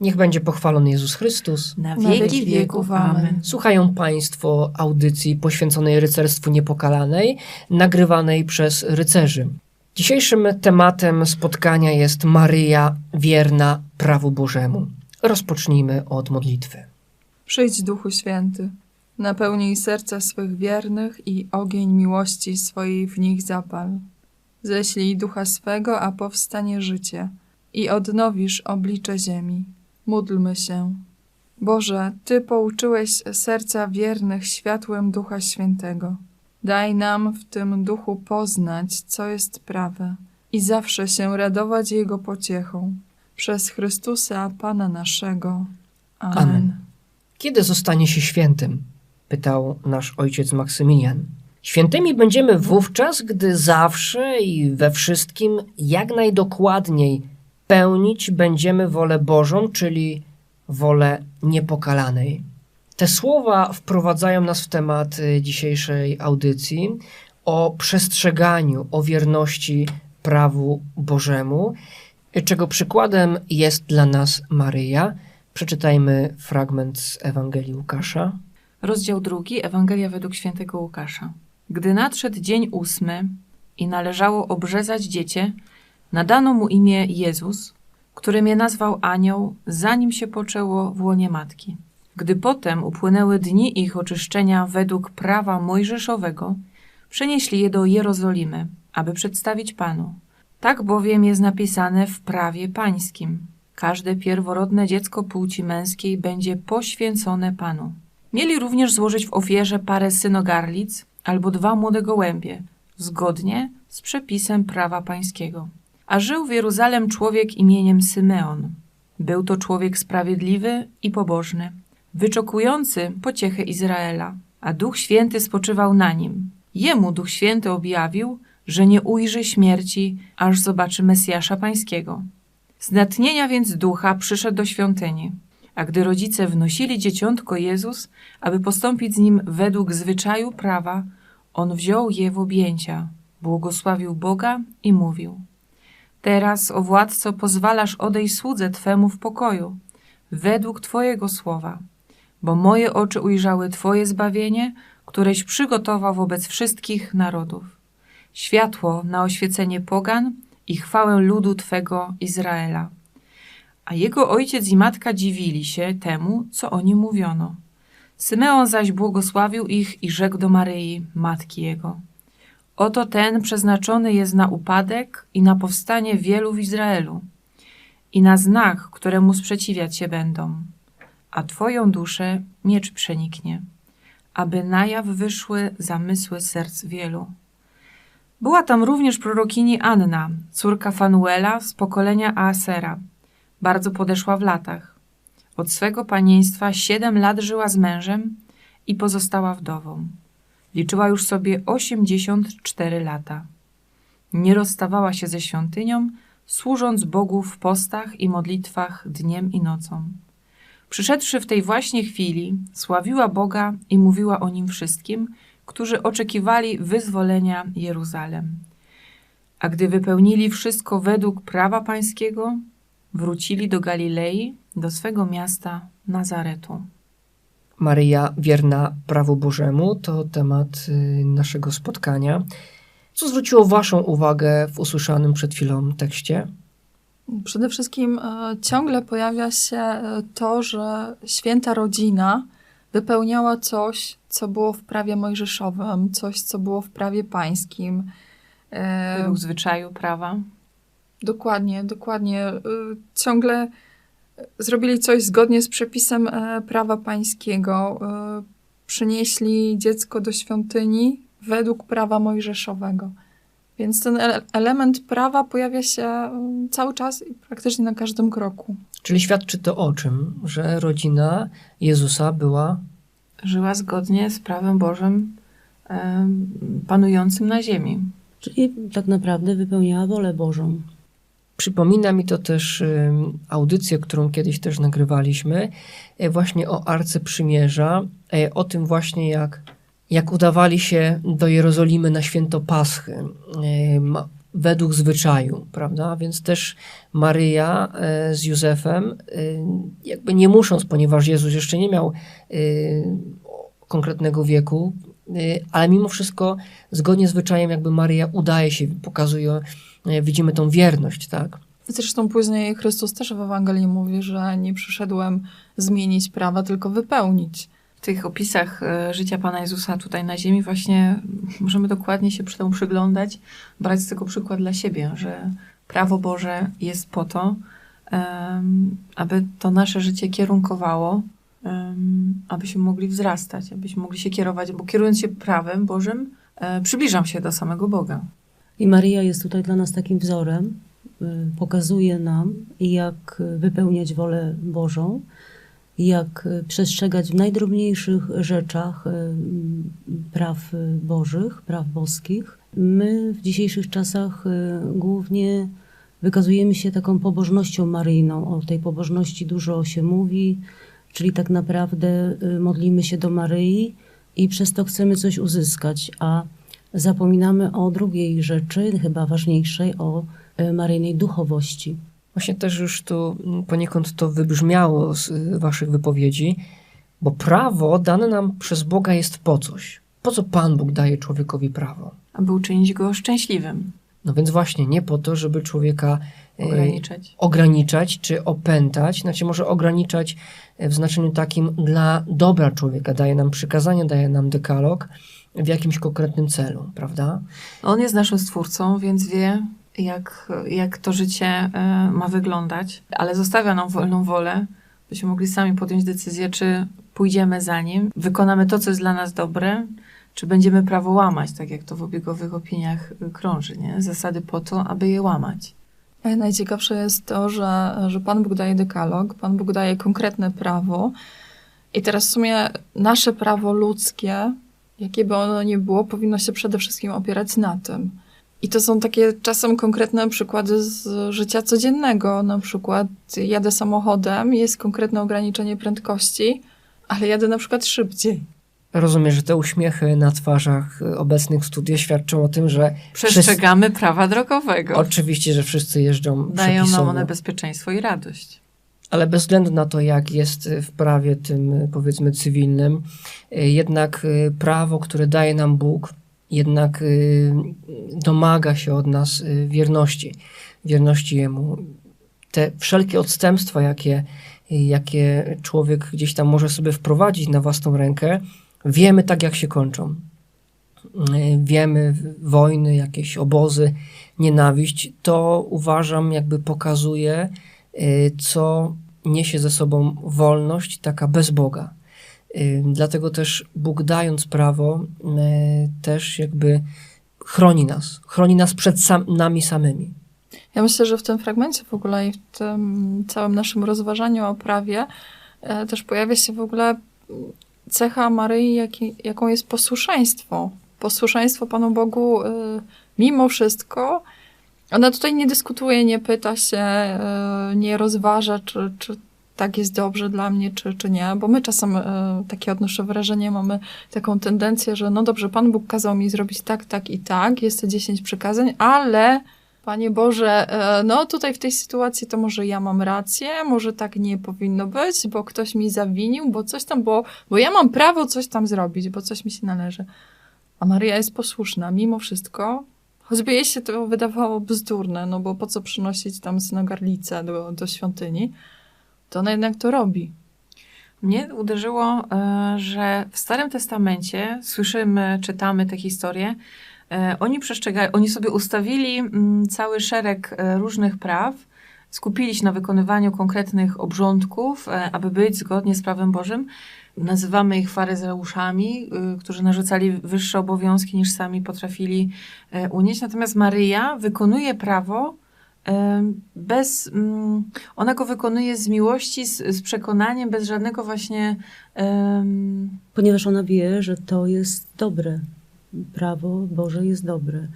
Niech będzie pochwalony Jezus Chrystus. Na Na wieki wieków. Amen. Słuchają Państwo audycji poświęconej rycerstwu niepokalanej, nagrywanej przez rycerzy. Dzisiejszym tematem spotkania jest Maryja wierna prawu Bożemu. Rozpocznijmy od modlitwy. Przyjdź Duchu Święty, napełnij serca swych wiernych i ogień miłości swojej w nich zapal. Ześlij Ducha swego, a powstanie życie i odnowisz oblicze ziemi. Módlmy się. Boże, Ty pouczyłeś serca wiernych światłem Ducha Świętego. Daj nam w tym duchu poznać, co jest prawe i zawsze się radować Jego pociechą. Przez Chrystusa, Pana naszego. Amen. Amen. Kiedy zostanie się świętym? pytał nasz ojciec Maksymilian. Świętymi będziemy wówczas, gdy zawsze i we wszystkim jak najdokładniej pełnić będziemy wolę Bożą, czyli wolę niepokalanej. Te słowa wprowadzają nas w temat y, dzisiejszej audycji o przestrzeganiu, o wierności prawu Bożemu, y, czego przykładem jest dla nas Maryja. Przeczytajmy fragment z Ewangelii Łukasza. Rozdział drugi, Ewangelia według świętego Łukasza. Gdy nadszedł dzień ósmy i należało obrzezać dziecię, nadano mu imię Jezus, którym je nazwał anioł, zanim się poczęło w łonie matki. Gdy potem upłynęły dni ich oczyszczenia według prawa mojżeszowego, przenieśli je do Jerozolimy, aby przedstawić Panu. Tak bowiem jest napisane w prawie pańskim. Każde pierworodne dziecko płci męskiej będzie poświęcone Panu. Mieli również złożyć w ofierze parę synogarlic albo dwa młode gołębie, zgodnie z przepisem prawa pańskiego. A żył w Jeruzalem człowiek imieniem Symeon. Był to człowiek sprawiedliwy i pobożny, wyczekujący pociechę Izraela, a Duch Święty spoczywał na nim. Jemu Duch Święty objawił, że nie ujrzy śmierci, aż zobaczy Mesjasza Pańskiego. Z natchnienia więc ducha przyszedł do świątyni. A gdy rodzice wnosili dzieciątko Jezus, aby postąpić z nim według zwyczaju prawa, on wziął je w objęcia, błogosławił Boga i mówił: Teraz, o władco, pozwalasz odejść słudze Twemu w pokoju, według Twojego słowa, bo moje oczy ujrzały Twoje zbawienie, któreś przygotował wobec wszystkich narodów. Światło na oświecenie pogan i chwałę ludu Twego Izraela. A jego ojciec i matka dziwili się temu, co o nim mówiono. Symeon zaś błogosławił ich i rzekł do Maryi, matki jego. Oto ten przeznaczony jest na upadek i na powstanie wielu w Izraelu i na znak, któremu sprzeciwiać się będą, a twoją duszę miecz przeniknie, aby na jaw wyszły zamysły serc wielu. Była tam również prorokini Anna, córka Fanuela z pokolenia Aasera, bardzo podeszła w latach. Od swego panieństwa siedem lat żyła z mężem i pozostała wdową. Liczyła już sobie osiemdziesiąt cztery lata. Nie rozstawała się ze świątynią, służąc Bogu w postach i modlitwach dniem i nocą. Przyszedłszy w tej właśnie chwili, sławiła Boga i mówiła o nim wszystkim, którzy oczekiwali wyzwolenia Jeruzalem. A gdy wypełnili wszystko według prawa pańskiego, wrócili do Galilei, do swego miasta Nazaretu. Maryja wierna prawu Bożemu to temat y, naszego spotkania. Co zwróciło Waszą uwagę w usłyszanym przed chwilą tekście? Przede wszystkim e, ciągle pojawia się e, to, że święta rodzina wypełniała coś, co było w prawie mojżeszowym, coś, co było w prawie pańskim. E, Według zwyczaju prawa. Dokładnie, dokładnie. Y, Ciągle zrobili coś zgodnie z przepisem e, prawa pańskiego. Y, Przynieśli dziecko do świątyni według prawa mojżeszowego. Więc ten ele- element prawa pojawia się y, cały czas i praktycznie na każdym kroku. Czyli świadczy to o czym? Że rodzina Jezusa była Żyła zgodnie z prawem Bożym panującym na ziemi. Czyli tak naprawdę wypełniała wolę Bożą. Przypomina mi to też audycję, którą kiedyś też nagrywaliśmy, e, właśnie o Arce Przymierza, e, o tym właśnie jak, jak udawali się do Jerozolimy na święto Paschy. E, według zwyczaju, prawda? Więc też Maryja z Józefem, jakby nie musząc, ponieważ Jezus jeszcze nie miał konkretnego wieku, ale mimo wszystko, zgodnie z zwyczajem, jakby Maryja udaje się, pokazuje, e, widzimy tą wierność, tak? Zresztą później Chrystus też w Ewangelii mówi, że nie przyszedłem zmienić prawa, tylko wypełnić. W tych opisach e, życia Pana Jezusa tutaj na ziemi właśnie możemy dokładnie się przy temu przyglądać, brać z tego przykład dla siebie, że prawo Boże jest po to, aby to nasze życie kierunkowało, abyśmy mogli wzrastać, abyśmy mogli się kierować, bo kierując się prawem Bożym, e, przybliżam się do samego Boga. I Maryja jest tutaj dla nas takim wzorem, y, pokazuje nam, jak wypełniać wolę Bożą, jak przestrzegać w najdrobniejszych rzeczach y, praw Bożych, praw boskich. My w dzisiejszych czasach głównie wykazujemy się taką pobożnością maryjną. O tej pobożności dużo się mówi, czyli tak naprawdę y, modlimy się do Maryi i przez to chcemy coś uzyskać, a zapominamy o drugiej rzeczy, chyba ważniejszej, o e, maryjnej duchowości. Właśnie też już tu mm, poniekąd to wybrzmiało z y, waszych wypowiedzi, bo prawo dane nam przez Boga jest po coś. Po co Pan Bóg daje człowiekowi prawo? aby uczynić go szczęśliwym, No więc właśnie, nie po to, żeby człowieka ograniczać. ograniczać czy opętać, znaczy może ograniczać e, w znaczeniu takim dla dobra człowieka. Daje nam przykazanie, daje nam dekalog w jakimś konkretnym celu, prawda? On jest naszym stwórcą, więc wie, jak, jak to życie e, ma wyglądać, ale zostawia nam wolną wolę, byśmy mogli sami podjąć decyzję, czy pójdziemy za nim, wykonamy to, co jest dla nas dobre, czy będziemy prawo łamać, tak jak to w obiegowych opiniach y, krąży, nie? Zasady po to, aby je łamać. Najciekawsze jest to, że, że Pan Bóg daje dekalog, Pan Bóg daje konkretne prawo. I teraz w sumie nasze prawo ludzkie, jakie by ono nie było, powinno się przede wszystkim opierać na tym. I to są takie czasem konkretne przykłady z życia codziennego. Na przykład jadę samochodem, jest konkretne ograniczenie prędkości, ale jadę na przykład szybciej. Rozumiem, że te uśmiechy na twarzach y, obecnych w studiu świadczą o tym, że Przestrzegamy prawa drogowego. oczywiście, że wszyscy jeżdżą Dają nam one bezpieczeństwo i radość. Ale bez względu na to, jak jest w prawie tym, y, powiedzmy, cywilnym, y, jednak prawo, które daje nam Bóg, jednak domaga się od nas wierności, wierności Jemu. Te wszelkie odstępstwa, jakie, jakie człowiek gdzieś tam może sobie wprowadzić na własną rękę, wiemy tak, jak się kończą. Wiemy wojny, jakieś obozy, nienawiść. To uważam, jakby pokazuje, y, co niesie ze sobą wolność, taka bez Boga. Y, Dlatego też Bóg dając prawo, y, też jakby chroni nas. Chroni nas przed sam, nami samymi. Ja myślę, że w tym fragmencie w ogóle i w tym całym naszym rozważaniu o prawie e, też pojawia się w ogóle cecha Maryi, jaką jest posłuszeństwo. Posłuszeństwo Panu Bogu e, mimo wszystko. Ona tutaj nie dyskutuje, nie pyta się, e, nie rozważa, czy, czy tak jest dobrze dla mnie, czy, czy nie, bo my czasem, e, takie odnoszę wrażenie, mamy taką tendencję, że no dobrze, Pan Bóg kazał mi zrobić tak, tak i tak, jest te 10 przykazań, ale Panie Boże, e, no tutaj w tej sytuacji to może ja mam rację, może tak nie powinno być, bo ktoś mi zawinił, bo coś tam, bo, bo ja mam prawo coś tam zrobić, bo coś mi się należy. A Maryja jest posłuszna, mimo wszystko, choćby jej się to wydawało bzdurne, no bo po co przynosić tam synogarlicę do, do świątyni, to ona jednak to robi. Mnie uderzyło, e, że w Starym Testamencie słyszymy, czytamy te historie. E, Oni oni sobie ustawili mm, cały szereg e, różnych praw, skupili się na wykonywaniu konkretnych obrządków, e, aby być zgodnie z prawem Bożym. Nazywamy ich faryzeuszami, którzy narzucali wyższe obowiązki niż sami potrafili unieść. Natomiast Maryja wykonuje prawo bez. mm, Ona go wykonuje z miłości, z, z przekonaniem, bez żadnego właśnie. em, Ponieważ ona wie, że to jest dobre. Prawo Boże jest dobre.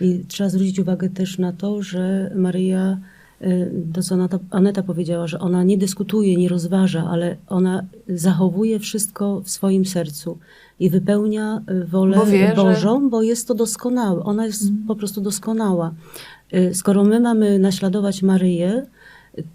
I trzeba zwrócić uwagę też na to, że Maryja y, to, co Aneta, powiedziała, że ona nie dyskutuje, nie rozważa, ale ona zachowuje wszystko w swoim sercu i wypełnia y, wolę Bo wie, że- Bożą, bo jest to doskonałe. Ona jest po prostu doskonała. Y, Skoro my mamy naśladować Maryję,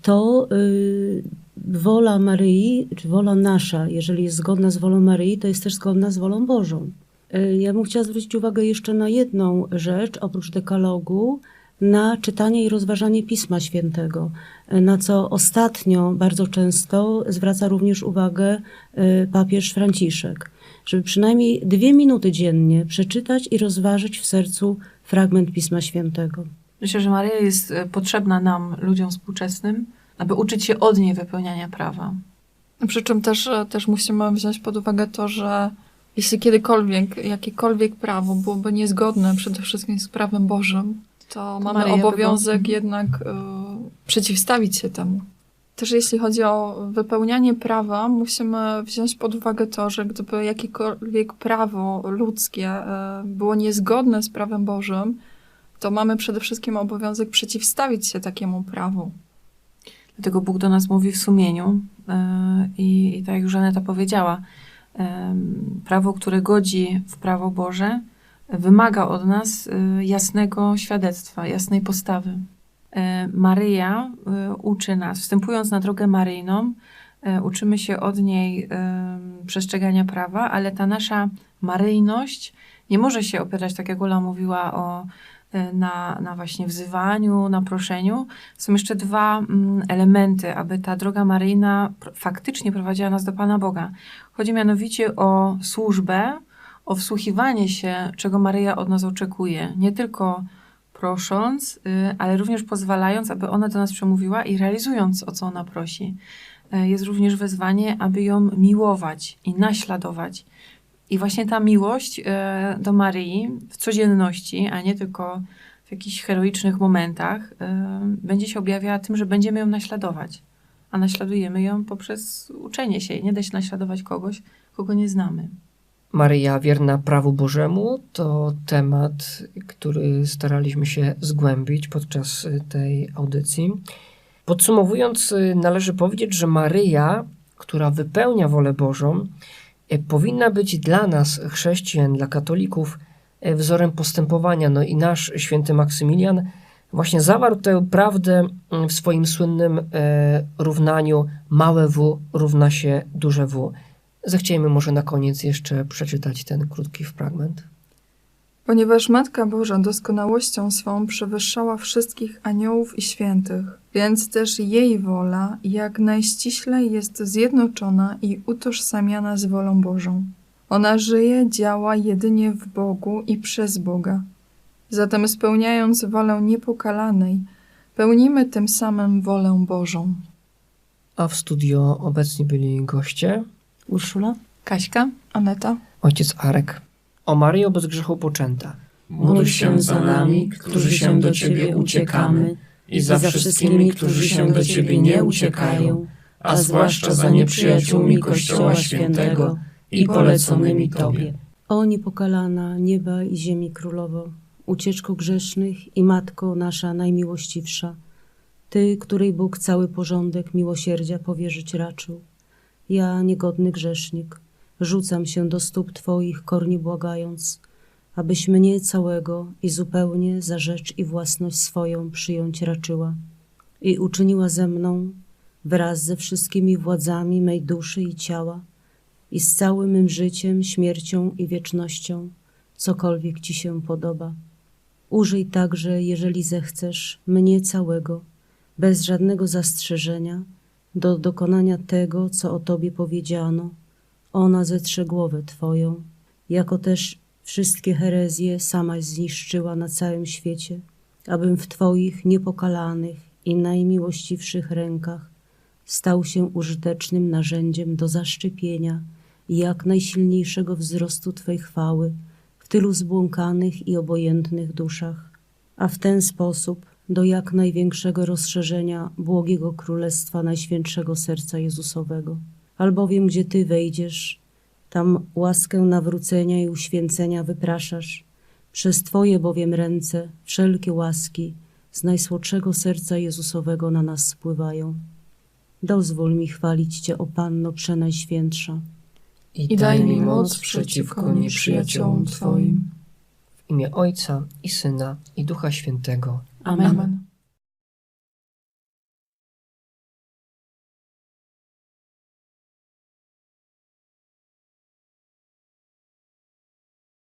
to y, wola Maryi, czy wola nasza, jeżeli jest zgodna z wolą Maryi, to jest też zgodna z wolą Bożą. Y, Ja bym chciała zwrócić uwagę jeszcze na jedną rzecz, oprócz dekalogu, na czytanie i rozważanie Pisma Świętego, y, na co ostatnio bardzo często zwraca również uwagę y, papież Franciszek, żeby przynajmniej dwie minuty dziennie przeczytać i rozważyć w sercu fragment Pisma Świętego. Myślę, że Maryja jest potrzebna nam, ludziom współczesnym, aby uczyć się od niej wypełniania prawa. Przy czym też, też musimy wziąć pod uwagę to, że jeśli kiedykolwiek jakiekolwiek prawo byłoby niezgodne przede wszystkim z prawem Bożym, to, mamy obowiązek jednak y, przeciwstawić się temu. Też jeśli chodzi o wypełnianie prawa, musimy wziąć pod uwagę to, że gdyby jakiekolwiek prawo ludzkie y, było niezgodne z prawem Bożym, to mamy przede wszystkim obowiązek przeciwstawić się takiemu prawu. Dlatego Bóg do nas mówi w sumieniu e, i, i tak jak już Aneta powiedziała, prawo, które godzi w prawo Boże, wymaga od nas e, jasnego świadectwa, jasnej postawy. E, Maryja e, uczy nas, wstępując na drogę maryjną, e, uczymy się od niej przestrzegania prawa, ale ta nasza maryjność nie może się opierać, tak jak Ola mówiła, o, na, na właśnie wzywaniu, na proszeniu, są jeszcze dwa mm, elementy, aby ta droga maryjna faktycznie prowadziła nas do Pana Boga. Chodzi mianowicie o służbę, o wsłuchiwanie się, czego Maryja od nas oczekuje. Nie tylko prosząc, y, ale również pozwalając, aby ona do nas przemówiła i realizując, o co ona prosi. Y, Jest również wezwanie, aby ją miłować i naśladować. I właśnie ta miłość y, do Maryi w codzienności, a nie tylko w jakichś heroicznych momentach, y, będzie się objawiała tym, że będziemy ją naśladować. A naśladujemy ją poprzez uczenie się. Nie da się naśladować kogoś, kogo nie znamy. Maryja wierna prawu Bożemu to temat, który staraliśmy się zgłębić podczas y, tej audycji. Podsumowując, należy powiedzieć, że Maryja, która wypełnia wolę Bożą, powinna być dla nas, chrześcijan, dla katolików, y, wzorem postępowania. No i nasz święty Maksymilian właśnie zawarł tę prawdę y, w swoim słynnym y, równaniu małe w równa się duże W. Zechciejmy może na koniec jeszcze przeczytać ten krótki fragment. Ponieważ Matka Boża doskonałością swą przewyższała wszystkich aniołów i świętych, więc też jej wola jak najściślej jest zjednoczona i utożsamiana z wolą Bożą. Ona żyje, działa jedynie w Bogu i przez Boga. Zatem spełniając wolę niepokalanej, pełnimy tym samym wolę Bożą. A w studio obecni byli goście, Urszula? Kaśka? Aneta? ojciec Arek. O Maryjo bez grzechu poczęta. Módl się za nami, którzy się do Ciebie uciekamy, i za wszystkimi, którzy się do Ciebie nie uciekają, a zwłaszcza za nieprzyjaciółmi Kościoła Świętego i poleconymi Tobie. O niepokalana nieba i ziemi królowo, ucieczko grzesznych i matko nasza najmiłościwsza, Ty, której Bóg cały porządek miłosierdzia powierzyć raczył. Ja, niegodny grzesznik, rzucam się do stóp Twoich, kornie błagając, abyś mnie całego i zupełnie za rzecz i własność swoją przyjąć raczyła i uczyniła ze mną wraz ze wszystkimi władzami mej duszy i ciała i z całym mym życiem, śmiercią i wiecznością, cokolwiek Ci się podoba. Użyj także, jeżeli zechcesz, mnie całego, bez żadnego zastrzeżenia, do dokonania tego, co o Tobie powiedziano. Ona zetrze głowę Twoją, jako też wszystkie herezje samaś zniszczyła na całym świecie, abym w Twoich niepokalanych i najmiłościwszych rękach stał się użytecznym narzędziem do zaszczepienia jak najsilniejszego wzrostu Twej chwały w tylu zbłąkanych i obojętnych duszach, a w ten sposób do jak największego rozszerzenia błogiego Królestwa Najświętszego Serca Jezusowego. Albowiem gdzie Ty wejdziesz, tam łaskę nawrócenia i uświęcenia wypraszasz. Przez Twoje bowiem ręce wszelkie łaski z najsłodszego serca Jezusowego na nas spływają. Dozwól mi chwalić Cię, o Panno Przenajświętsza. I daj mi moc przeciwko nieprzyjaciołom Twoim. W imię Ojca i Syna i Ducha Świętego. Amen. Amen.